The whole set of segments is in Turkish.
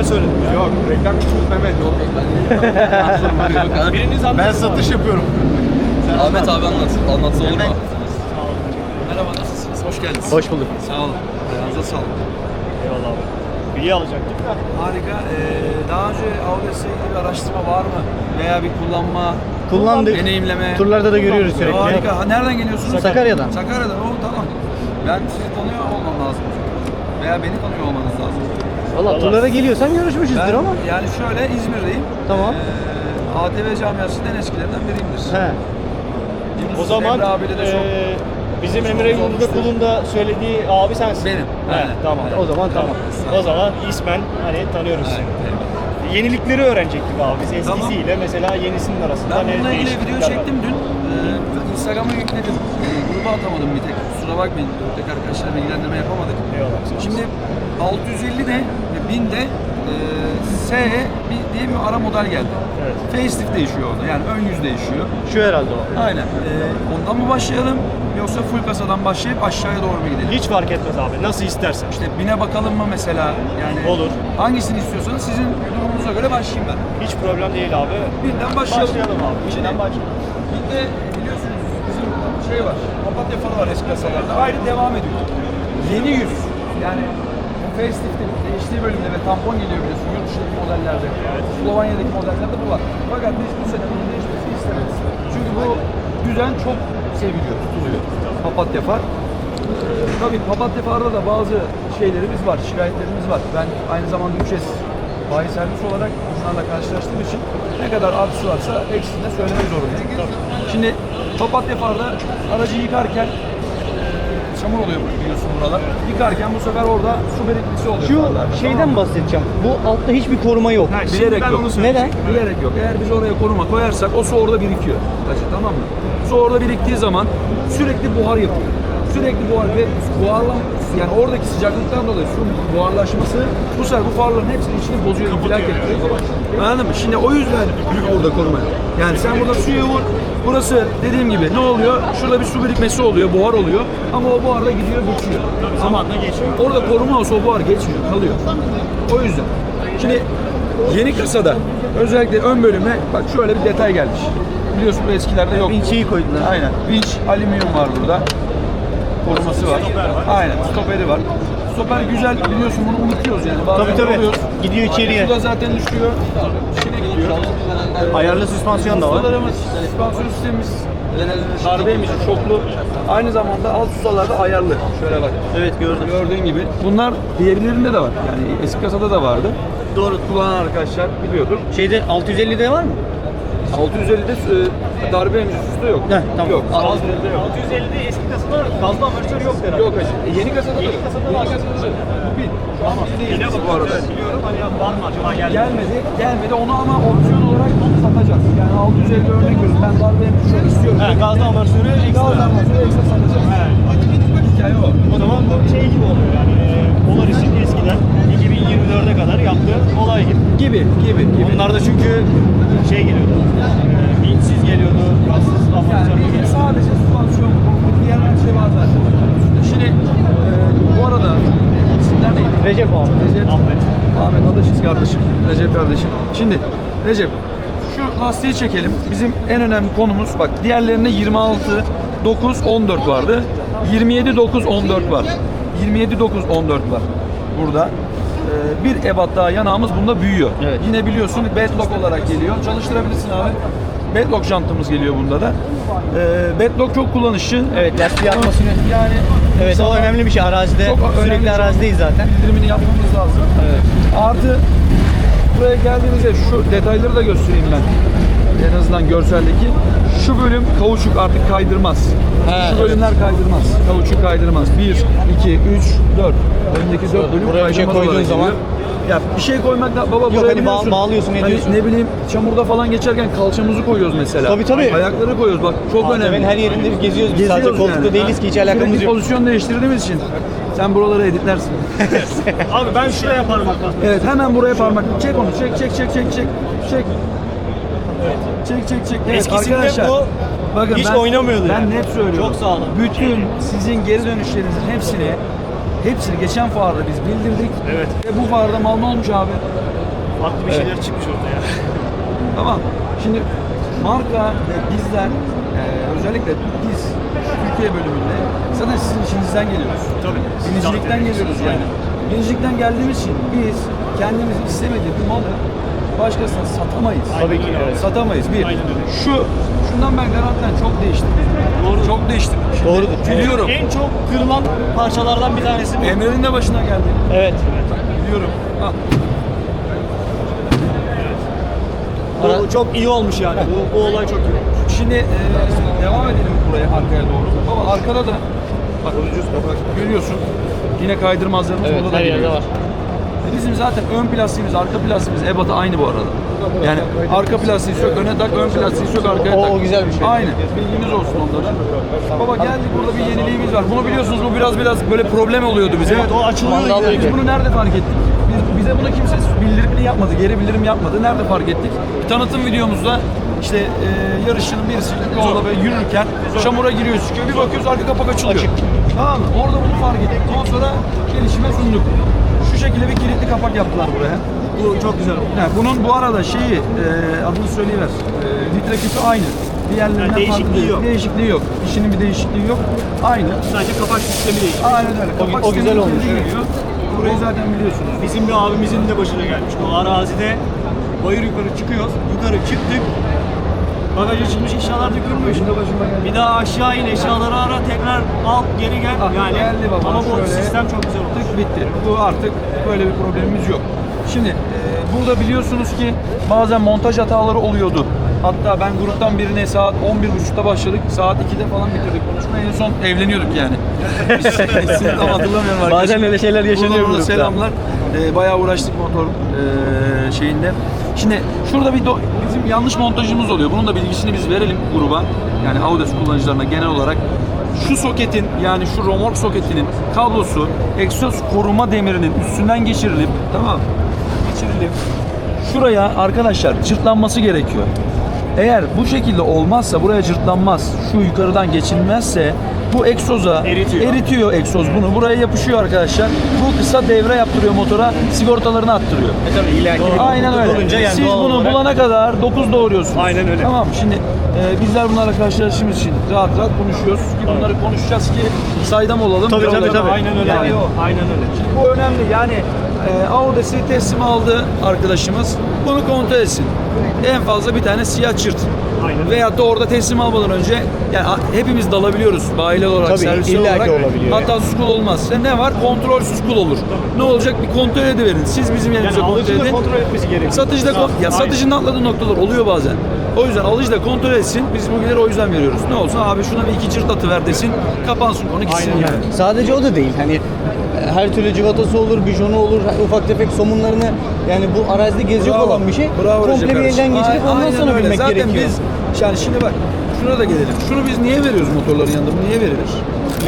ben söyledim ya. Yok reklam küçük Mehmet yok. Biriniz ben anlatsın. satış yapıyorum. Ahmet abi anlatsın. Anlatsa olur mu? Merhaba nasılsınız? Hoş geldiniz. Hoş bulduk. Sağ olun. Ayağınıza sağlık. Eyvallah abi. Bilgi alacaktık da. Harika. Ee, daha önce Audes'le ilgili bir araştırma var mı? Veya bir kullanma, Kullandık. deneyimleme. Turlarda da görüyoruz sürekli. Harika. Ha, nereden geliyorsunuz? Sakarya'dan. Sakarya'dan. Oo, tamam. Ben sizi tanıyor olmam lazım. Veya beni tanıyor olmanız lazım. Valla turlara geliyorsan görüşmüşüzdür Ben ama. yani şöyle İzmir'deyim. Tamam. Ee, ATV camiasının en eskilerinden biriyimdir. He. Yunus O zaman Emre abiyle de çok eee, bizim Emre. Yurda Kul'un da söylediği abi sensin. Benim, He, aynen. tamam. O zaman tamam. O zaman ismen hani tanıyoruz seni. Yenilikleri öğrenecektik abi biz eskisiyle mesela yenisinin arasında Ben ne bununla ilgili video var? çektim dün. Ee, Instagram'a yükledim. Ee, gruba atamadım bir tek. Kusura bakmayın. Tek arkadaşlar bilgilendirme yapamadık. Eyvallah. Şimdi 650 de ve 1000 de e, SE bir, diye bir ara model geldi. Evet. Facelift değişiyor orada. Yani ön yüz değişiyor. Şu herhalde o. Aynen. Ee, ondan mı başlayalım yoksa full kasadan başlayıp aşağıya doğru mu gidelim? Hiç fark etmez abi nasıl istersen. İşte bine bakalım mı mesela? Yani Olur. Hangisini istiyorsanız sizin durumunuza göre başlayayım ben. Hiç problem değil abi. Binden başlayalım. Başlayalım abi. Binden başlayalım. Bir de biliyorsunuz bizim şey var, papatya falı var eski kasalarda. Aynı devam ediyor. Yeni yüz. Yani facelift'in değiştiği bölümde ve tampon geliyor biliyorsun yurt dışındaki modellerde. Slovanya'daki modellerde bu var. Fakat biz bu sene bunu değişmesini istemeyiz. Çünkü bu düzen çok seviliyor, tutuluyor. Papatya far. Ee, Tabii papatya farda da bazı şeylerimiz var, şikayetlerimiz var. Ben aynı zamanda 3S bayi servis olarak bunlarla karşılaştığım için ne kadar artısı varsa eksisini de söylemek zorundayım. Şimdi papatya farda aracı yıkarken çamur oluyor biliyorsun buralar. Yıkarken bu sefer orada su birikmesi oluyor. Şu farlarda, şeyden tamam bahsedeceğim. Bu altta hiçbir koruma yok. Ha, şimdi Bilerek ben yok. onu. Neden? Bilerek yok. Eğer biz oraya koruma koyarsak o su orada birikiyor. Taşı, tamam mı? Su orada biriktiği zaman sürekli buhar yapıyor. Sürekli buhar ve buharlan yani oradaki sıcaklıktan dolayı su buharlaşması bu sefer bu farların hepsinin içini bozuyor, infilak ediyor. Anladın mı? Şimdi o yüzden orada koruma yok. Yani sen burada suyu vur, burası dediğim gibi ne oluyor? Şurada bir su birikmesi oluyor, buhar oluyor ama o buhar da gidiyor, geçiyor. Zamanla geçiyor. Orada koruma olsa o buhar geçmiyor, kalıyor. O yüzden. Şimdi yeni kasada özellikle ön bölüme bak şöyle bir detay gelmiş. Biliyorsun bu eskilerde yok. Vinçiyi koydular. Aynen. Vinç, alüminyum var burada. Koruması var. Aynen. Stoperi var. Stoper güzel biliyorsun bunu unutuyoruz yani. Bazen Tabii, tabii. alıyoruz. Gidiyor içeriye. Su da zaten düşüyor. İçine gidiyor. Ayarlı süspansiyon da var. Sularımız, süspansiyon sistemimiz darbeymiş, çoklu. Aynı zamanda alt susalarda ayarlı. Şöyle bak. Evet gördüm. Gördüğün gibi. Bunlar diğerlerinde de var. Yani eski kasada da vardı. Doğru kullanan arkadaşlar biliyordur. Şeyde 650'de var mı? 650'de e, darbe emisyosu da yok. Heh, tamam. Yok. 650'de eski kasada fazla amortisör yok herhalde. Yok hacı. E, yeni kasada da yok. kasada Yeni kasada da yok. Bu bir. Şu an biz değiliz Yine bu arada. Biliyorum hani ya var mı acaba geldi. Gelmedi, gelmedi. Onu ama opsiyon olarak satacağız. Yani 650 örnek veriyorum. Ben darbe emisyosu istiyorum. He, gazlı amortisörü ekstra. Gaz amortisörü ekstra satacağız. He. Hikaye o. O zaman bu şey gibi oluyor yani e, Polaris'in eskiden 2024'e kadar yaptığı olay gibi. Gibi, gibi, gibi. Onlar da çünkü şey geliyordu, e, vinçsiz geliyordu, gazsız Yani amortisörlü bildiğin geliyordu. sadece süspansiyon, diğer her şey var zaten. Şimdi e, bu arada isimler neydi? Recep abi. Recep. Ahmet. Ahmet adaşız kardeşim. Recep kardeşim. Şimdi Recep şu lastiği çekelim. Bizim en önemli konumuz bak diğerlerinde 26 9 14 vardı. 27 9 14 var. 27 9 14 var burada. Ee, bir ebat daha yanağımız bunda büyüyor. Evet. Yine biliyorsun bedlock olarak geliyor. Çalıştırabilirsin abi. Bedlock jantımız geliyor bunda da. Ee, bedlock çok kullanışlı. Evet lastiği atmasını. Yani Evet o önemli bir şey arazide. çok önemli Sürekli bir- arazideyiz zaten. indirimini yapmamız lazım. Artı buraya geldiğimizde şu detayları da göstereyim ben. En azından görseldeki. Şu bölüm kauçuk artık kaydırmaz. He, şu bölümler kaydırmaz. Kauçuk kaydırmaz. 1, 2, 3, 4. Öndeki 4 bölüm Buraya bir şey kaydırmaz koyduğun olarak zaman- geliyor. Ya bir şey koymak da baba Yok, buraya hani bağ- biliyorsun. bağlıyorsun, hani ediyorsun. ne bileyim çamurda falan geçerken kalçamızı koyuyoruz mesela. Tabii, tabii. Ayakları koyuyoruz bak çok önemli. her yerinde biz geziyoruz. Biz sadece Geziyoruz koltukta yani. değiliz ki hiç alakamız Sürekli yok. pozisyon değiştirdiğimiz için. Sen buraları editlersin. Abi ben şuraya parmak bastım. Evet hemen buraya parmak. Çek onu. Çek çek çek çek çek. Çek. Çek çek çek. Evet, Eskisinde arkadaşlar, bu bakın hiç ben, oynamıyordu Ben yani. net söylüyorum. Çok sağlam. Bütün sizin geri dönüşlerinizin hepsini Hepsini geçen fuarda biz bildirdik. Evet. Ve bu fuarda mal ne olmuş abi? Farklı bir şeyler çıkmış ortaya. Tamam. Şimdi marka ve bizler e, özellikle biz Türkiye bölümünde zaten sizin işinizden geliyoruz. Tabii. Binicilikten geliyoruz aynen. yani. Binicilikten geldiğimiz için biz kendimiz istemediği bir malı başkasına satamayız. Tabii ki, evet. Satamayız. Bir. Aynen öyle. Şu, şundan ben garantiden çok değiştim. Doğru. Çok değiştim. Şimdi Doğrudur. Biliyorum. En çok kırılan parçalardan bir tanesi bu. Emre'nin de başına geldi. Evet. Biliyorum. Ha. Bu çok iyi olmuş yani. Bu, bu olay çok iyi. Şimdi e, devam edelim buraya arkaya doğru. Baba arkada da bak, bak görüyorsun. Yine kaydırmazlarımız Evet, burada da her yerde var. E, Bizim zaten ön plastiğimiz, arka plastiğimiz ebatı aynı bu arada. Yani arka plastiği sök öne tak, ön plastiği sök arkaya tak. o güzel bir şey. Aynı. Bilginiz olsun onların. Baba geldik burada bir yeniliğimiz var. Bunu biliyorsunuz bu biraz biraz böyle problem oluyordu bize. Evet o açılıyor. Biz bunu nerede fark ettik? Biz, bize bunu kimse bildirimini yapmadı, geri bildirim yapmadı. Nerede fark ettik? Bir tanıtım videomuzda işte e, yarışçının birisi yolda böyle yürürken çamura giriyor çıkıyor. Bir bakıyoruz arka kapak açılıyor. Tamam mı? Orada bunu fark ettik. Ondan sonra gelişime sunduk. Şekilde bir kilitli kapak yaptılar buraya. Bu çok güzel oldu. Yani bunun bu arada şeyi e, adını söyleyiver. E, litre küpü aynı. Diğerlerinden Yani değişikliği farklı değil. yok. Değişikliği yok. İşinin bir değişikliği yok. Aynı. Sadece kapak sistemi değil. Aynen öyle. O- o güzel sistemi olmuş, kilitli evet. geliyor. Burayı zaten biliyorsunuz. Bizim bir abimizin de başına gelmiş. O arazide bayır yukarı çıkıyoruz. Yukarı çıktık. Bagaja çıkmış eşyalar dökülmüş. Bir daha aşağı in eşyaları ara tekrar al geri gel. Ah, yani geldi baba, ama bu şöyle. sistem çok güzel oldu. Tık bitti. Bu artık böyle bir problemimiz yok. Şimdi e, burada biliyorsunuz ki bazen montaj hataları oluyordu. Hatta ben gruptan birine saat 11.30'da başladık. Saat 2'de falan bitirdik konuşmayı. En son evleniyorduk yani. İsmini tam hatırlamıyorum arkadaşlar. Bazen öyle şeyler yaşanıyor Buradan grupta. selamlar. E, bayağı uğraştık motor e, şeyinde. Şimdi şurada bir bizim yanlış montajımız oluyor. Bunun da bilgisini biz verelim gruba. Yani Audes kullanıcılarına genel olarak şu soketin yani şu romork soketinin kablosu egzoz koruma demirinin üstünden geçirilip tamam geçirilip şuraya arkadaşlar cırtlanması gerekiyor. Eğer bu şekilde olmazsa buraya cırtlanmaz, şu yukarıdan geçilmezse bu egzoza Eritiyor. eritiyor egzoz bunu. Buraya yapışıyor arkadaşlar. Bu kısa devre yaptırıyor motora, sigortalarını attırıyor. E tabii illaki bir Aynen öyle. olunca yani Siz doğal bunu olarak- bulana kadar 9 doğuruyorsunuz. Aynen öyle. Tamam şimdi e, bizler bunlarla karşılaştığımız için rahat rahat konuşuyoruz. Ki bunları konuşacağız ki saydam olalım. Tabii tabii tabii. Aynen öyle. Yani o. Aynen öyle. Bu önemli. Yani e, Audi'si teslim aldı arkadaşımız. Bunu kontrol etsin. En fazla bir tane siyah çırt. Aynen. Veyahut da orada teslim almadan önce yani hepimiz dalabiliyoruz bayiler olarak, Tabii, servisler olarak. olabiliyor Hatasız kul olmaz. E, ne var? Kontrolsüz kul olur. Ne olacak? Bir kontrol ediverin. Siz bizim Yani yerimize kontrol alıcı da edin. kontrol etmesi gerekiyor. Satıcı da kon- ya satıcının atladığı noktalar oluyor bazen. O yüzden alıcı da kontrol etsin. Biz bu bilgileri o yüzden veriyoruz. Ne olsun abi şuna bir iki cırt atıver desin. Kapansın konu gitsin Aynen yani. Sadece o da değil. Hani her türlü civatası olur, bijonu olur, ufak tefek somunlarını yani bu arazide geziyor Bravo. olan bir şey. Bravo komple bir elden geçirip ondan aynen sonra öyle. bilmek Zaten gerekiyor. biz yani şimdi bak şuna da gelelim. Şunu biz niye veriyoruz motorların yanında? Bu niye verilir?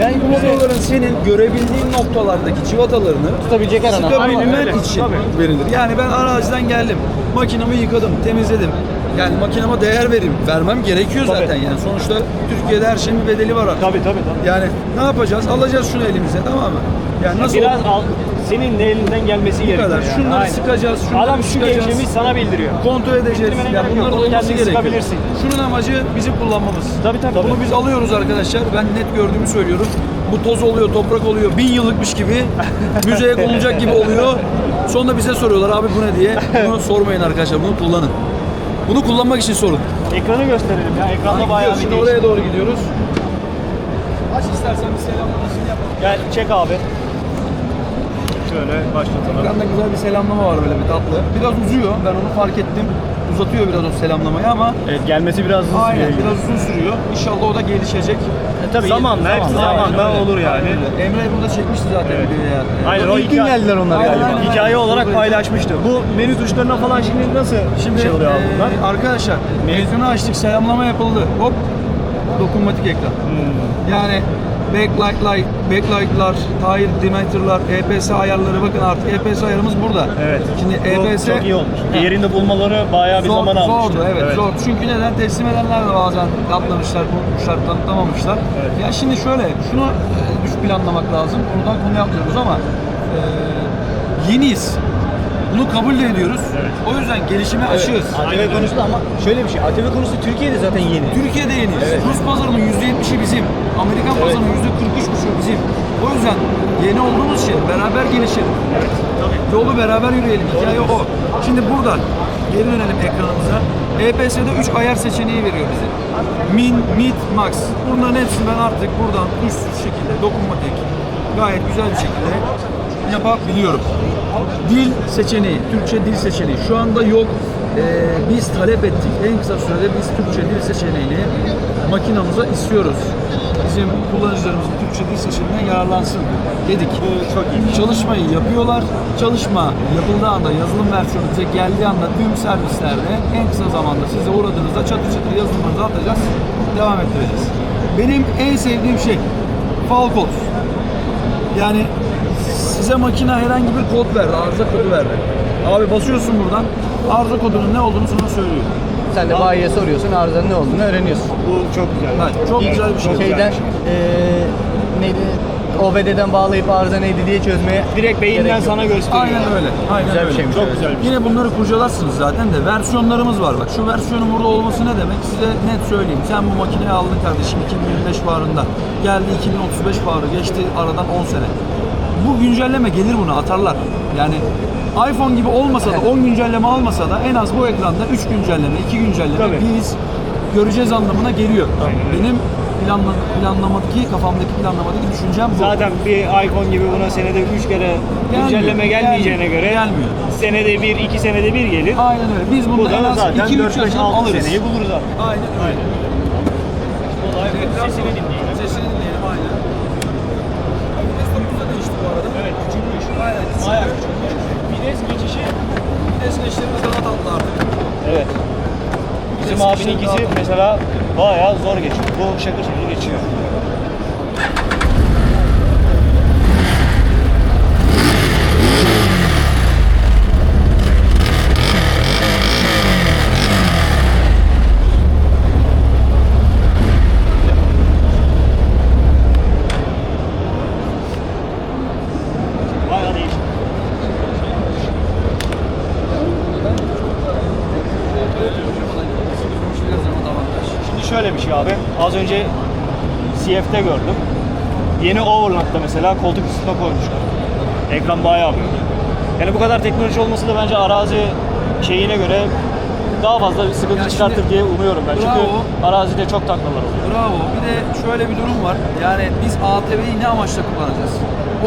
yani Bu motorların senin görebildiğin noktalardaki civatalarını tutabilecek her an. tutabilmen için Tabii. verilir. Yani ben araziden geldim. Makinamı yıkadım, temizledim. Yani makinama değer vereyim. Vermem gerekiyor Tabii. zaten yani. Sonuçta Türkiye'de her şeyin bir bedeli var artık. Tabii tabii. tabii. Yani ne yapacağız? Alacağız şunu elimize tamam mı? Yani nasıl Biraz al, senin de elinden gelmesi gerekiyor. kadar. yani. Şunları Aynen. sıkacağız, şunları Adam şu gevşemiş sana bildiriyor. kontrol edeceğiz. Yok. bunların olması gerekiyor. Şunun amacı bizim kullanmamız. Tabii, tabii. Bunu biz alıyoruz arkadaşlar. Ben net gördüğümü söylüyorum. Bu toz oluyor, toprak oluyor. Bin yıllıkmış gibi. Müzeye konulacak gibi oluyor. Sonra bize soruyorlar abi bu ne diye. Bunu sormayın arkadaşlar. Bunu kullanın. Bunu kullanmak için sorun. Ekranı gösterelim ya. Ekranda bayağı bir Şimdi değişik. oraya doğru gidiyoruz. Aç istersen bir selamlamasını yap. Gel çek abi. Şöyle başlatalım. Ekranda güzel bir selamlama var böyle bir tatlı. Biraz uzuyor. Ben onu fark ettim. Uzatıyor biraz o selamlamayı ama Evet gelmesi biraz hızlı. Aynen sürüyor. biraz uzun sürüyor. İnşallah o da gelişecek. Tabii, zamanla, hepsi zamanla olur yani. Emre burada çekmişti zaten. Evet. bir yani. Aynen o İlk gün hikaye- geldiler onlar Aynen, galiba. aynen. Hikaye olarak paylaşmıştı. Bu menü tuşlarına falan şimdi nasıl Şimdi şey oluyor abi eee, bunlar? arkadaşlar ekranı açtık selamlama yapıldı. Hop dokunmatik ekran. Hmm. Yani backlight'lar, backlight'lar, tire dimeter'lar, EPS ayarları bakın artık EPS ayarımız burada. Evet. Şimdi EPS çok iyi olmuş. Diğerinde bulmaları bayağı bir zor, zaman almıştı. Zordu evet, zor. Çünkü neden? Teslim edenler de bazen atlamışlar, unutmuşlar, tanıtamamışlar. Evet. Ya şimdi şöyle, şunu e, düş planlamak lazım. Buradan konu yapmıyoruz ama e, yeniyiz. Bunu kabul de ediyoruz. Evet. O yüzden gelişime açığız. Aynen ATV konusu da ama şöyle bir şey. ATV konusu Türkiye'de zaten yeni. Türkiye'de yeniyiz. Rus pazarının %70'i bizim. Amerikan pazarının %43,5'u bizim. O yüzden yeni olduğumuz için beraber gelişelim. Yolu beraber yürüyelim. Hikaye o. Şimdi buradan geri dönelim ekranımıza. EPS'de 3 ayar seçeneği veriyor bize. Min, Mid, Max. Bunların hepsini ben artık buradan üstsüz şekilde dokunmatik gayet güzel bir şekilde yapabiliyorum. Dil seçeneği, Türkçe dil seçeneği şu anda yok. Ee, biz talep ettik. En kısa sürede biz Türkçe dil seçeneğini makinamıza istiyoruz. Bizim kullanıcılarımızın Türkçe dil seçeneğinden yararlansın dedik. Bu çok iyi. Çalışmayı yapıyorlar. Çalışma yapıldığı anda, yazılım versiyonu bize geldiği anda tüm servislerde en kısa zamanda size uğradığınızda çatır çatır yazılımlarınızı atacağız, devam ettireceğiz. Benim en sevdiğim şey fal kod. Yani size makine herhangi bir kod verdi, arıza kodu verdi. Abi basıyorsun buradan, arıza kodunun ne olduğunu sana söylüyor. Sen de bayiye soruyorsun, arızanın ne olduğunu öğreniyorsun. Bu çok güzel. Ha, çok güzel bir şey. Şeyden eee neydi? OBD'den bağlayıp arıza neydi diye çözmeye Direkt beyinden gerek yok. sana gösteriyor. Aynen öyle. Aynen Güzel bir öyle. şeymiş. Çok evet. güzel bir şey. Yine bunları kurcalarsınız zaten de versiyonlarımız var bak. Şu versiyonun burada olması ne demek? Size net söyleyeyim. Sen bu makineyi aldın kardeşim 2025 baharında. Geldi 2035 baharı. Geçti aradan 10 sene. Bu güncelleme gelir buna atarlar. Yani iPhone gibi olmasa da 10 güncelleme almasa da en az bu ekranda 3 güncelleme, 2 güncelleme Tabii. biz göreceğiz anlamına geliyor. Aynen öyle. Benim planla, planlamadaki, kafamdaki planlamadaki düşüncem bu. Zaten bir iPhone gibi buna senede 3 kere Gelmiyor, güncelleme gelmeyeceğine gelmiyor, göre gelmiyor. senede bir, iki senede bir gelir. Aynen öyle. Biz Bu bunu en da az zaten 2-3 4 5 yaşından 6 alırız. seneyi buluruz abi. Aynen öyle. Olay dinleyelim. Sesini dinleyelim Bayağı. Vites geçişi Vites geçişlerimiz daha tatlı artık. Evet. Bizim Vites abininkisi geçişleri daha mesela bayağı zor geçiyor. Bu şakır şakır geçiyor. Bayağı değişik. Her zaman avantaj. Şimdi şöyle bir şey abi. Az önce CF'de gördüm. Yeni Overland'da mesela koltuk ısıtma koymuşlar. Ekran bayağı büyük. Yani bu kadar teknoloji olması da bence arazi şeyine göre daha fazla bir sıkıntı Ya çıkartır diye umuyorum ben. Çünkü Bravo. arazide çok taklalar oluyor. Bravo. Bir de şöyle bir durum var. Yani biz ATV'yi ne amaçla kullanacağız?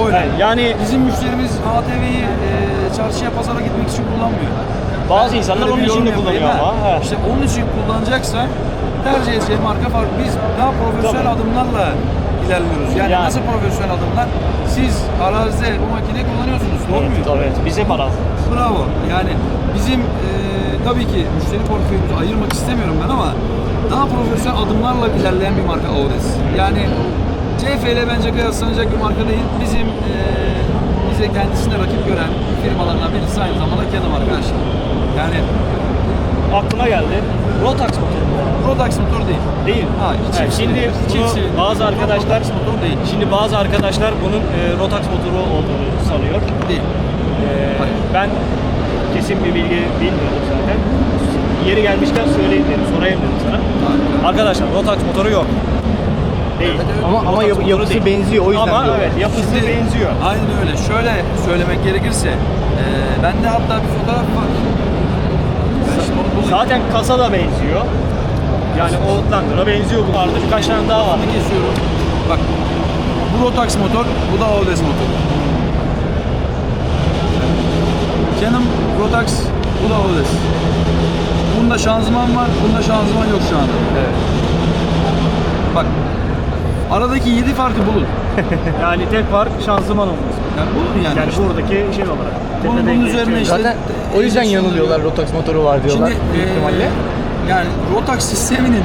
Öyle. Yani, yani Bizim müşterimiz ATV'yi e, çarşıya pazara gitmek için kullanmıyor. bazı insanlar onun için yorum de yapayım kullanıyor ha. ama. he. İşte onun için kullanacaksa tercih edeceği marka farklı. Biz daha profesyonel Tabii. adımlarla ilerliyoruz. Yani, Yani. nasıl profesyonel adımlar? Siz arazide bu makineyi kullanıyorsunuz. Doğru Evet, muyum? evet. Bize para. Bravo. Yani bizim e, tabii ki müşteri portföyümüzü ayırmak istemiyorum ben ama daha profesyonel adımlarla ilerleyen bir marka Audes. Yani CF ile bence kıyaslanacak bir marka değil. Bizim e, bize kendisine rakip gören firmalardan birisi aynı zamanda Canon arkadaşlar. Yani Aklıma geldi. Rotax motoru. Rotax motor değil. Değil. Ha, Evet, çift şimdi bunu bazı arkadaşlar Rotax motor değil. Şimdi bazı arkadaşlar bunun e, Rotax motoru olduğunu sanıyor. Değil. Hayır. ben kesin bir bilgi bilmiyordum zaten. Yeri gelmişken söyleyeyim dedim, sorayım dedim sana. Harika. Arkadaşlar Rotax motoru yok. Değil. Evet, evet. Ama ama yap- yapısı değil. benziyor o yüzden Ama diyorlar. evet yapısı Şimdi- benziyor. Aynen öyle. Şöyle söylemek gerekirse, e, bende hatta bir fotoğraf var. Ben şimdi onu bulayım. Zaten kasa da benziyor. Yani Outlander'a benziyor bu arada. Birkaç tane daha var. Kesiyorum. Bak. Bu Rotax motor, bu da Audes motor. Canon Rotax, bu da Audes. Bunda şanzıman var, bunda şanzıman yok şu anda. Evet. Bak. Aradaki 7 farkı bulun. Yani tek fark şanzıman olması. Yani bulun yani. Yani işte. buradaki şey olarak. Bunun- bunun üzerine işte- Zaten o yüzden yanılıyorlar Rotax motoru var diyorlar Şimdi büyük eee, ihtimalle. yani Rotax sisteminin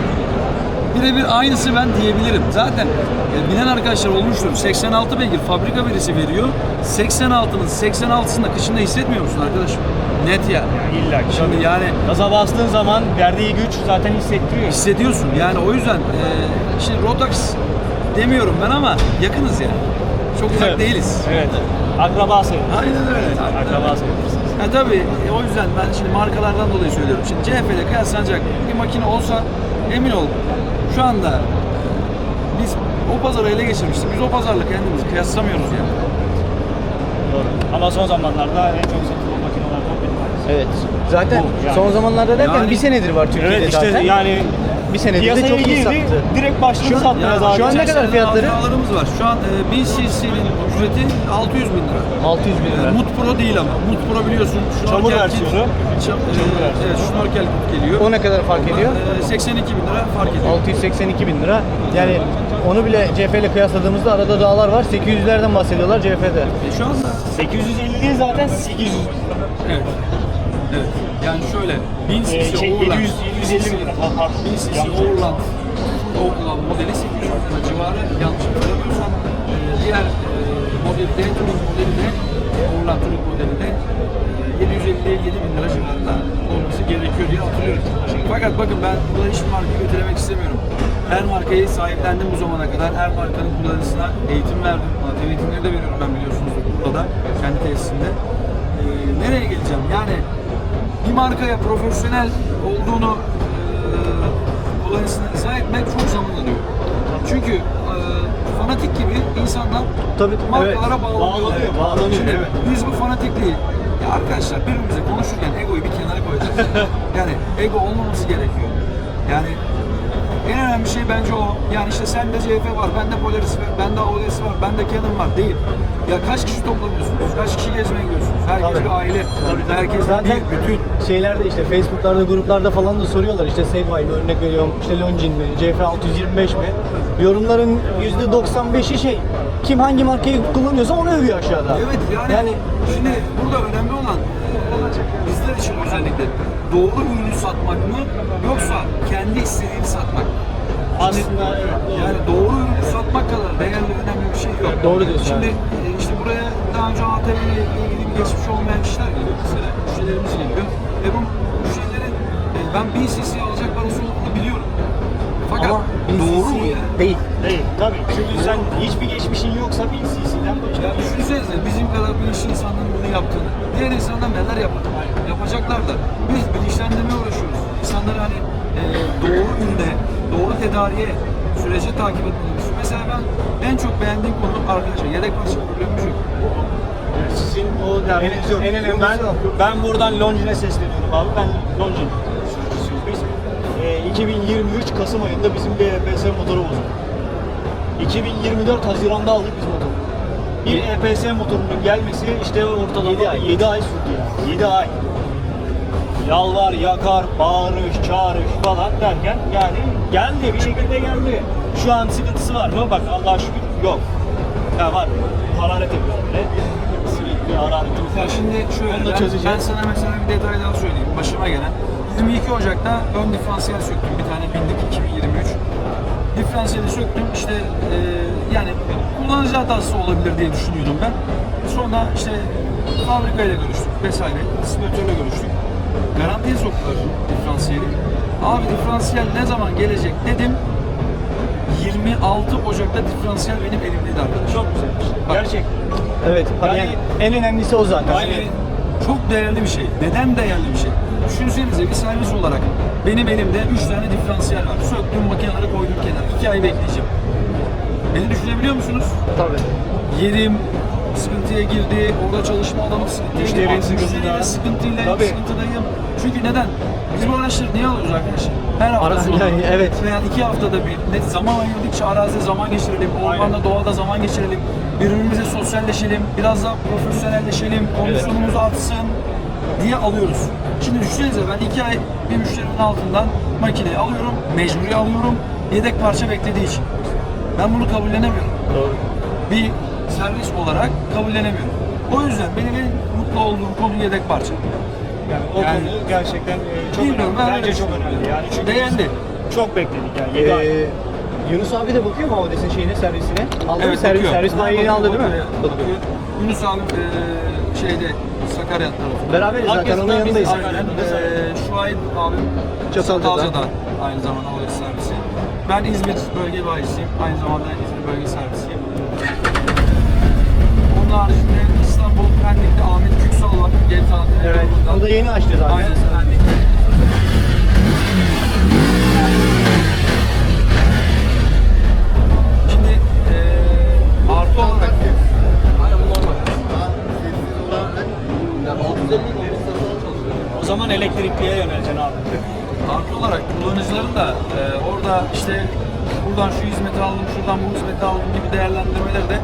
birebir aynısı ben diyebilirim. Zaten e, bilen arkadaşlar olmuştur. 86 beygir fabrika verisi veriyor. 86'nın 86'sında kışında hissetmiyor musun arkadaşım? Net yani. İlla ki. Şimdi tabii. yani Gaza bastığın zaman verdiği güç zaten hissettiriyor. hissediyorsun. Yani o yüzden e, şimdi Rotax demiyorum ben ama yakınız yani. Çok uzak Evet. değiliz. Evet. Akraba sayılır. Aynen öyle. Akraba sayılırsınız. Ya tabii e, o yüzden ben şimdi markalardan dolayı söylüyorum. Şimdi CF ile kıyaslanacak bir makine olsa emin ol şu anda e, biz o pazarı ele geçirmiştik. Biz o pazarla kendimizi kıyaslamıyoruz yani. Doğru. Ama son zamanlarda en çok satılan makinelerden bir tanesi. Evet. Zaten Bu, yani. son zamanlarda derken Yani- bir senedir var Türkiye'de Evet işte zaten. yani bir senedir de piyasaya çok iyi girdi, sattı. direkt başladı Şu satmaya zaten. şu an ne kadar fiyatları? hatıralarımız var. Şu an e, 1000 cc'nin ücreti 600 bin lira. 600 bin lira. E, Mut Pro değil ama. Mut Pro biliyorsun. Çamur şnorkel versiyonu. kit- e, versiyonu. Evet, şnorkel kit geliyor. O ne kadar fark ediyor? E, 82 bin lira fark ediyor. 682 bin lira. Yani onu bile CF ile kıyasladığımızda arada dağlar var. 800'lerden bahsediyorlar CF'de. E, şu anda 850 değil zaten 800. Evet. Evet. Yani şöyle 1000 Ee, cc Overland. 700 750 bin lira. Pardon. 1000 cc Yanlış. Overland. Overland modeli 800 bin lira civarı. Yanlış hatırlamıyorsam e, diğer e, modelde, Touring modelinde, Overland Touring modelinde e, 750 bin lira civarında olması gerekiyor diye hatırlıyorum. Fakat bakın ben burada hiçbir markayı kötülemek istemiyorum. Her markayı sahiplendim bu zamana kadar. Her markanın kullanıcısına eğitim verdim. Anlatım eğitimleri de veriyorum ben biliyorsunuz burada da kendi tesisimde. Ee, nereye geleceğim? Yani bir markaya profesyonel olduğunu e, kullanıcısına izah etmek çok zaman alıyor. Çünkü e, fanatik gibi insanlar Tabii, markalara evet. bağlanıyorlar. Bağlanıyor, bağlanıyor, Şimdi evet. biz bu fanatikliği ya arkadaşlar birbirimize konuşurken egoyu bir kenara koyacağız. yani ego olmaması gerekiyor. Yani en önemli şey bence o. Yani işte sende CF var, bende Polaris var, bende AOS var, bende Canon var değil. Ya kaç kişi toplanıyorsunuz? Kaç kişi gezmeye gidiyorsunuz? Herkes Tabii. bir aile. Herkes Zaten bir bütün. şeylerde işte Facebook'larda, gruplarda falan da soruyorlar işte Segway mi örnek veriyorum, işte Longines mi, CF 625 mi? Yorumların %95'i şey, kim hangi markayı kullanıyorsa onu övüyor aşağıda. Evet yani, yani şimdi burada önemli olan e, bizler için özellikle doğru ürünü satmak mı yoksa kendi istediğini satmak? Aslında doğru. Yani doğru ürünü satmak kadar değerli önemli bir şey yok. Doğru diyorsun, Şimdi evet. e, işte buraya daha önce ATV ile ilgili bir geçmiş olmayan kişiler geliyor mesela. Müşterilerimiz geliyor. Ve bu müşterilerin e, ben 1000 cc alacak parası olduğunu biliyorum. Fakat ama doğru mu yani? Değil. Değil tabii. Çünkü sen hiçbir geçmişin yoksa bir CC'den Ya başla. düşünsenize bizim kadar bilinçli insanların bunu yaptığını. Diğer insanlar neler yapar? Yapacaklar da. Biz bilinçlendirmeye uğraşıyoruz. İnsanları hani e, doğru ürüne, doğru tedariğe, sürece takip etmeliyiz. Mesela ben en çok beğendiğim konu arkadaşlar yedek parça problemimiz yok. Sizin o derdiniz yok. en önemlisi ben, ben buradan Longine'e sesleniyorum abi. Ben Longine sürücüsüyüz biz. Ee, 2023 Kasım ayında bizim bir EPS motoru bozuldu. 2024 Haziran'da aldık biz motoru. Bir EPS motorunun gelmesi işte ortalama 7 ay, 7 ay sürdü ya. 7 ay. Yalvar, yakar, bağırış, çağırış falan derken yani geldi bir şekilde geldi. Şu an sıkıntısı var mı? Bak Allah'a şükür yok. Ya var. Hararet yapıyor bile. Sürekli Ya şimdi şöyle Onu da ben, çözeceğiz. ben sana mesela bir detay daha söyleyeyim. Başıma gelen. 22 Ocak'ta ön diferansiyel söktüm. Bir tane bindik 2023. Diferansiyeli söktüm. İşte e, yani kullanıcı hatası olabilir diye düşünüyordum ben. Sonra işte fabrikayla görüştük vesaire. Distribütörle görüştük. Garantiye soktular diferansiyeli. Abi diferansiyel ne zaman gelecek dedim. 26 Ocak'ta diferansiyel benim elimdeydi arkadaşlar. Çok güzelmiş. Bak. Gerçek. Evet. Yani- Yani, en önemlisi o zaten. Yani çok değerli bir şey. Neden değerli bir şey? Düşünsenize bir servis olarak benim elimde 3 tane diferansiyel var. Söktüm makineleri koydum kenara. 2 ay bekleyeceğim. Beni düşünebiliyor musunuz? Tabii. Yerim sıkıntıya girdi, orada çalışma alanı sıkıntıya girdi. Müşteriyle sıkıntıyla Tabii. sıkıntıdayım. Çünkü neden? Biz bu araçları niye alıyoruz arkadaşlar? Her hafta Ara- sonu yani evet. veya iki haftada bir ne zaman ayırdıkça arazide zaman geçirelim, ormanda doğada zaman geçirelim, birbirimize sosyalleşelim, biraz daha profesyonelleşelim, kondisyonumuz artsın diye alıyoruz. Şimdi düşünsenize ben iki ay bir müşterinin altından makineyi alıyorum, mecburi alıyorum, yedek parça beklediği için. Ben bunu kabullenemiyorum Doğru. bir servis olarak kabullenemiyorum. O yüzden benim en mutlu olduğum konu yedek parça. Yani o Yani- konu gerçekten e, çok Bilmiyorum, önemli. ben Bence çok önemli. Yani çünkü Değerli. Çok bekledik yani 7 ay. Ee, Yunus abi de bakıyor mu Audis'in şeyine, servisine? Aldı mı? Evet, Servis, bakıyor. servis bayi yeni aldı değil mi? Bakıyor. Yunus abi e, şeyde Sakarya tarafında. Beraberiz zaten onun yanındayız. Aynen. Ee, Şuayb abim Çatalca'da. Çatalca'da aynı zamanda Audis servisi. Ben İzmir bölge bayisiyim. Aynı zamanda İzmir bölge servisiyim. Onun haricinde İstanbul Pendik'te Ahmet Küksal var. Gemzat. Evet. O da yeni açtı zaten. Aynen Pendik'te. Şimdi eee artı olarak Aynen bu normal. Yani 650 O zaman elektrikliye yöneleceksin abi. Artı olarak kullanıcıların da e, orada işte buradan şu hizmeti aldım, şuradan bu hizmeti aldım gibi değerlendirmeleri de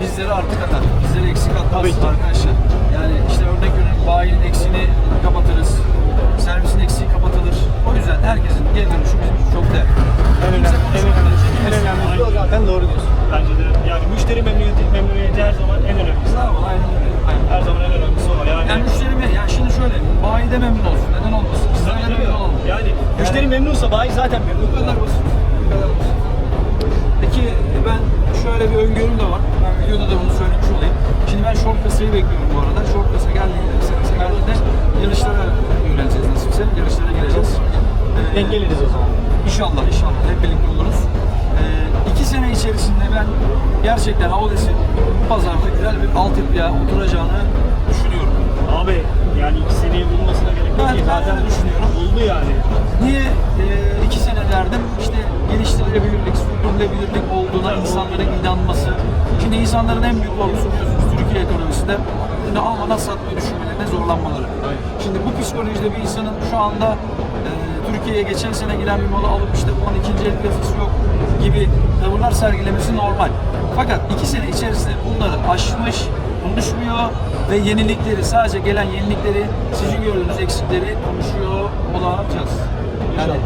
bizlere artı katar. Bizlere eksik atmaz arkadaşlar. Yani işte örnek veriyorum bayinin eksiğini kapatırız. Servisin eksiği kapatılır. O yüzden herkesin geri dönüşü bizim için çok değerli. En önemli, en önemli, en önemli O zaten doğru diyorsun. Bence de yani müşteri memnuniyeti, memnuniyeti her zaman en önemlisi. Bravo, aynen öyle. Aynen. Her zaman en önemlisi o. Yani, Yani müşterime, ya şimdi şöyle, bayide memnun olsun. Neden olmasın? Sizler de memnun olalım. yani müşteri memnunsa bayi zaten memnun. Bu kadar basit. Bu kadar basit. Peki ben şöyle bir öngörüm de var. Videoda da bunu söylemiş olayım. Şimdi ben short kasayı bekliyorum bu arada. Short kasa geldiğinde, kasa geldiğinde yarışlara yöneleceğiz nasipse. Yarışlara gireceğiz. Ee, Denk geliriz o zaman. İnşallah, inşallah hep birlikte oluruz. Ee, iki sene içerisinde ben gerçekten Audes'in bu pazarda güzel bir altyapıya oturacağını düşünüyorum. Abi yani iki seneyi bulmasına gerek yok Ben- ben Zaten düşünüyorum. Buldu yani. Niye e, iki sene derdim? Geliştirilebilirlik, sürdürülebilirlik olduğuna insanların inanması. Şimdi insanların en büyük korkusu biliyorsunuz Türkiye ekonomisinde bunu almadan satmayı düşünmelerine zorlanmaları. Şimdi bu psikolojide bir insanın şu anda e, Türkiye'ye geçen sene giren bir malı alıp işte bunun ikinci el piyasası yok gibi tavırlar sergilemesi normal. Fakat iki sene içerisinde bunları aşmış, konuşmuyor ve yenilikleri sadece gelen yenilikleri sizin gördüğünüz eksikleri konuşuyor olacağız. Yani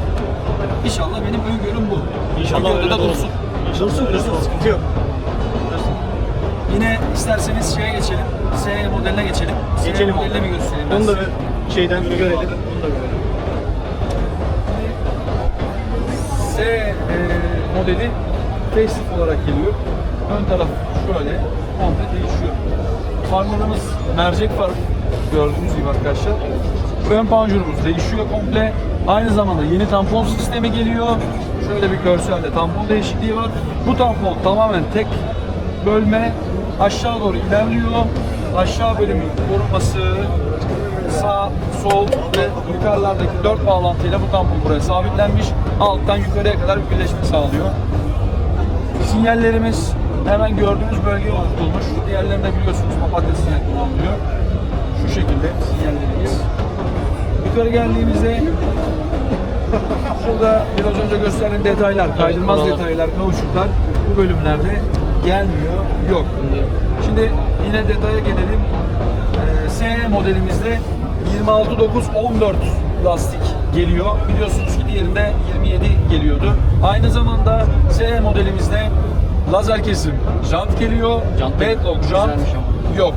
inşallah benim öngörüm bu. İnşallah öyle de dursun. Dursun dursun sıkıntı yok. Yine isterseniz şeye geçelim. S modeline geçelim. Geçelim. modeline mi göstereyim? ben Onu da size? bir şeyden görelim. Onu da görelim. S e, modeli facelift olarak geliyor. Ön taraf şöyle komple değişiyor. Farlarımız mercek far gördüğünüz gibi arkadaşlar. Ön panjurumuz değişiyor komple. Aynı zamanda yeni tampon sistemi geliyor. Şöyle bir görselde tampon değişikliği var. Bu tampon tamamen tek bölme aşağı doğru ilerliyor. Aşağı bölümün korunması, sağ, sol ve yukarılardaki dört bağlantıyla bu tampon buraya sabitlenmiş. Alttan yukarıya kadar bir birleşme sağlıyor. Sinyallerimiz hemen gördüğünüz bölgeye oturtulmuş. Diğerlerinde biliyorsunuz papatya sinyal kullanılıyor. Şu şekilde sinyallerimiz. Yukarı geldiğimizde şurada biraz önce gösterilen detaylar, kaydırmaz detaylar, kauçuklar bu bölümlerde gelmiyor, yok. Şimdi yine detaya gelelim. Ee, S modelimizde 26.914 lastik geliyor. Biliyorsunuz ki diğerinde 27 geliyordu. Aynı zamanda S modelimizde lazer kesim jant geliyor. Jant Bedlock jant yok.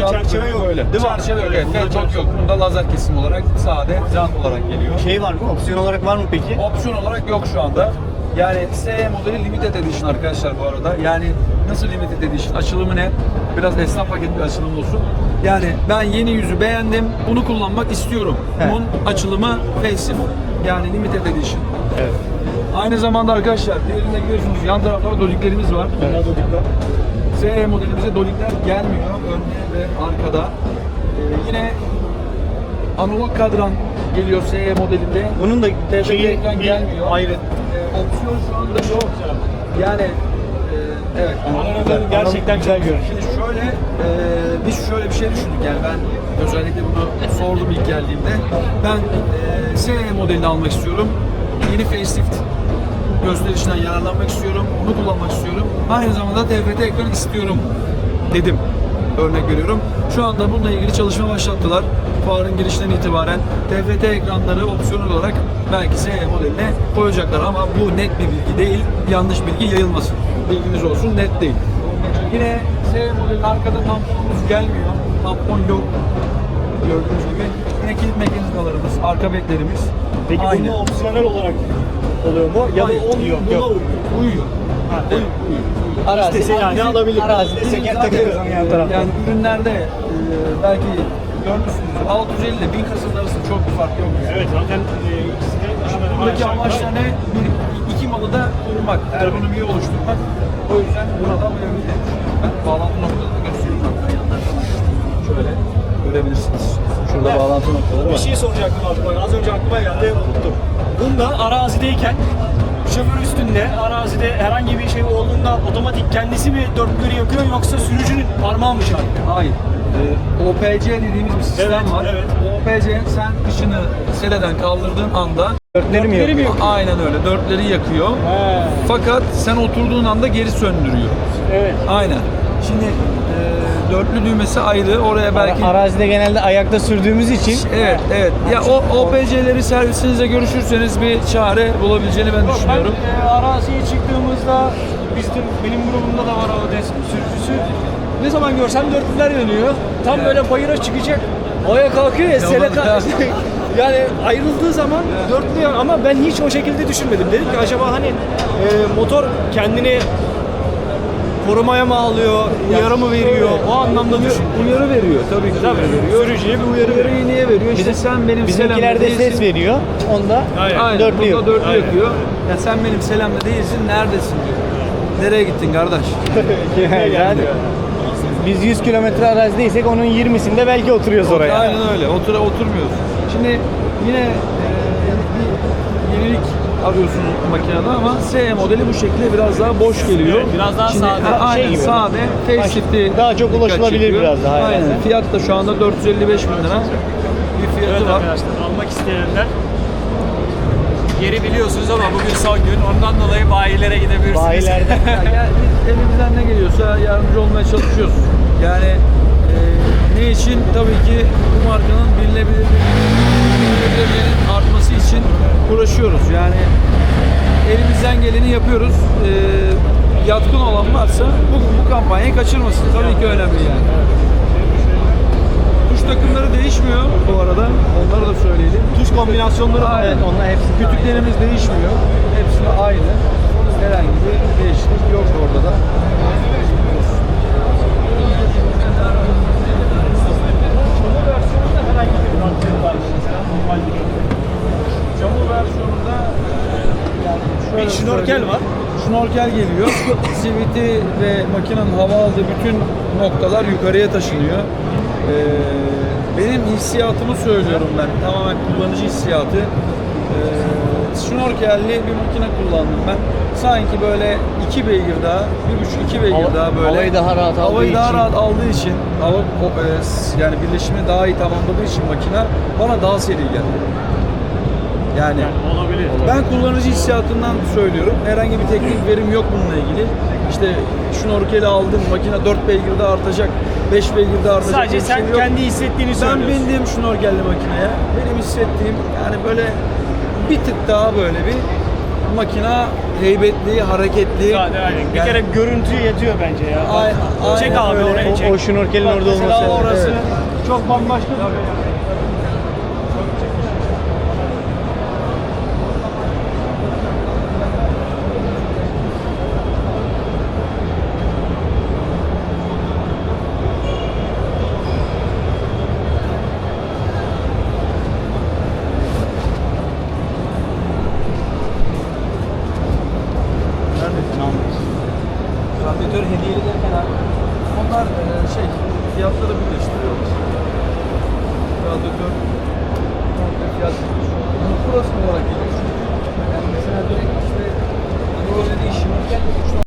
Jant çerçeve yok. Böyle. Değil mi? Çerçeve yok. Evet, bedlock çerçeve yok. Bunda lazer kesim olarak sade jant olarak geliyor. Şey var mı? Opsiyon olarak var mı peki? Opsiyon olarak yok şu anda. Yani SE modeli limited edition arkadaşlar bu arada. Yani nasıl limited edition? Açılımı ne? Biraz esnaf paket bir açılım olsun. Yani ben yeni yüzü beğendim. Bunu kullanmak istiyorum. Evet. Bunun açılımı facelift. Yani limited edition. Evet. Aynı zamanda arkadaşlar diğerinde görüyorsunuz yan taraflarda doliklerimiz var. Bunlar dolikler. SE modelimize dolikler gelmiyor önde ve arkada. Ee, yine analog kadran geliyor SE modelinde. Bunun da şeyi ekran gelmiyor. ayrı. Ee, opsiyon şu anda yok. Yani e, evet. Analogları gerçekten güzel görünüyor. Şimdi şöyle e, biz şöyle bir şey düşündük yani ben özellikle bunu sordum ilk geldiğimde. Ben e, SE modelini almak istiyorum. Yeni facelift gösterişinden yararlanmak istiyorum. Bunu kullanmak istiyorum. Aynı zamanda TFT ekran istiyorum dedim. Örnek veriyorum. Şu anda bununla ilgili çalışma başlattılar. Fuarın girişinden itibaren TFT ekranları opsiyonel olarak belki SE modeline koyacaklar ama bu net bir bilgi değil. Yanlış bilgi yayılmasın. Bilginiz olsun net değil. Yine SE modelin arkada tamponumuz gelmiyor. Tampon yok. Gördüğünüz gibi yine kilit mekanizmalarımız, arka beklerimiz Peki Aynen. bunun opsiyonel olarak oluyor mu? Ya da Hayır, olmuyor. yok, Yok. Buna uyuyor. Ha, Uyuyor. Arazi, İstese yani ne alabilir? Arazide seker takarız hani yan tarafta. Yani ürünlerde e, belki görmüşsünüz 650 ile 1000 kasının arasında çok bir fark yok. Yani. Evet zaten e, ikisi de Buradaki amaç da ne? Bir, iki malı da korumak, ergonomiyi oluşturmak. O yüzden buna da. Ben bağlantı noktalarını göstereyim. bak. Şöyle görebilirsiniz. Şurada bağlantı noktaları Bir var. şey soracaktım abi. bak, Az önce aklıma geldi. Unuttum. Bunda arazideyken şoför üstünde arazide herhangi bir şey olduğunda otomatik kendisi mi dörtlüleri yakıyor yoksa sürücünün parmağı mı çarpıyor? Hayır. Ee, OPC dediğimiz bir sistem Evet, var. evet. OPC sen ışını seleden kaldırdığın anda Dörtleri mi yakıyor? aynen öyle dörtleri yakıyor. He. Fakat sen oturduğun anda geri söndürüyor. Evet. Aynen. Şimdi e, dörtlü düğmesi ayrı. Oraya belki Arazide genelde ayakta sürdüğümüz için Evet, evet. Ya o OPC'leri servisinizle görüşürseniz bir çare bulabileceğini ben düşünüyorum. Ben e, araziye çıktığımızda bizim benim grubumda da var o desk sürücüsü. Ne zaman görsem dörtlüler yanıyor. Tam böyle bayıra çıkacak. Aya kalkıyor ya sele Tamam. yani ayrıldığı zaman dörtlü ama ben hiç o şekilde düşünmedim. Dedim ki acaba hani e, motor kendini korumaya mı alıyor, uyarı mı veriyor? O anlamda düşün. Uyarı veriyor tabii ki. Tabii, veriyor. sürücüye bir uyarı veriyor. Niye veriyor? İşte sen benim bizimkilerde selamda ses değilsin. veriyor. Onda Aynen. Aynen. Dörtlü yok. dörtlü Aynen. yakıyor. Ya sen benim selamda değilsin. Neredesin diyor. Nereye gittin kardeş? yani biz 100 kilometre arazideysek onun 20'sinde belki oturuyoruz oraya. Aynen öyle. Otur oturmuyoruz. Şimdi yine e, arıyorsunuz makinede ama SE modeli bu şekilde biraz daha boş geliyor. Evet, biraz daha sade. ha, Şey aynen gibi. sade. Facelift'i Daha çok ulaşılabilir çekiyor. biraz daha, Aynen. aynen. Fiyat da şu anda 455 bin lira bir fiyatı Evet var. arkadaşlar almak isteyenler yeri biliyorsunuz ama bugün son gün ondan dolayı bayilere gidebilirsiniz. Bayilerde. Ya gel- biz elimizden ne geliyorsa yardımcı olmaya çalışıyoruz. Yani e, ne için? Tabii ki bu markanın bilinebilirliğinin artması için uğraşıyoruz. Yani elimizden geleni yapıyoruz. E, yatkın olan varsa bu, bu kampanyayı kaçırmasın. Tabii ki önemli yani. Tuş takımları değişmiyor bu arada. Onları da söyleyelim. Tuş kombinasyonları var. Aynen. Evet, onlar hepsi Kütüklerimiz değişmiyor. Hepsi de aynı. Herhangi bir değişiklik yok orada da. Çamur versiyonunda yani şöyle Bir şnorkel var. Şnorkel geliyor. CVT ve makinenin hava aldığı bütün noktalar yukarıya taşınıyor. Ee, benim hissiyatımı söylüyorum ben. Tamamen kullanıcı hissiyatı. Ee, şnorkelli bir makine kullandım ben. Sanki böyle iki beygir daha, bir buçuk iki beygir Hava- daha böyle. havayı daha rahat aldığı Havayı daha için. rahat aldığı için, hava o- e, s- yani birleşimi daha iyi tamamladığı için makine bana daha seri geldi. Yani olabilir. ben kullanıcı hissiyatından söylüyorum. Herhangi bir teknik verim yok bununla ilgili. İşte şnorkeli aldım, makine 4 beygir daha artacak, 5 beygir daha artacak. Sadece bir sen şey kendi hissettiğini Ben söylüyorsun. bindiğim şnorkelli makineye, benim hissettiğim yani böyle bir tık daha böyle bir makina heybetli, hareketli. Sade, aynen. Bir Yani- kere görüntüye yetiyor bence ya. Bak, Aynen, çek abi öyle. orayı O- çek. o şnorkelin orada mesela olması, orası evet. çok bambaşka bir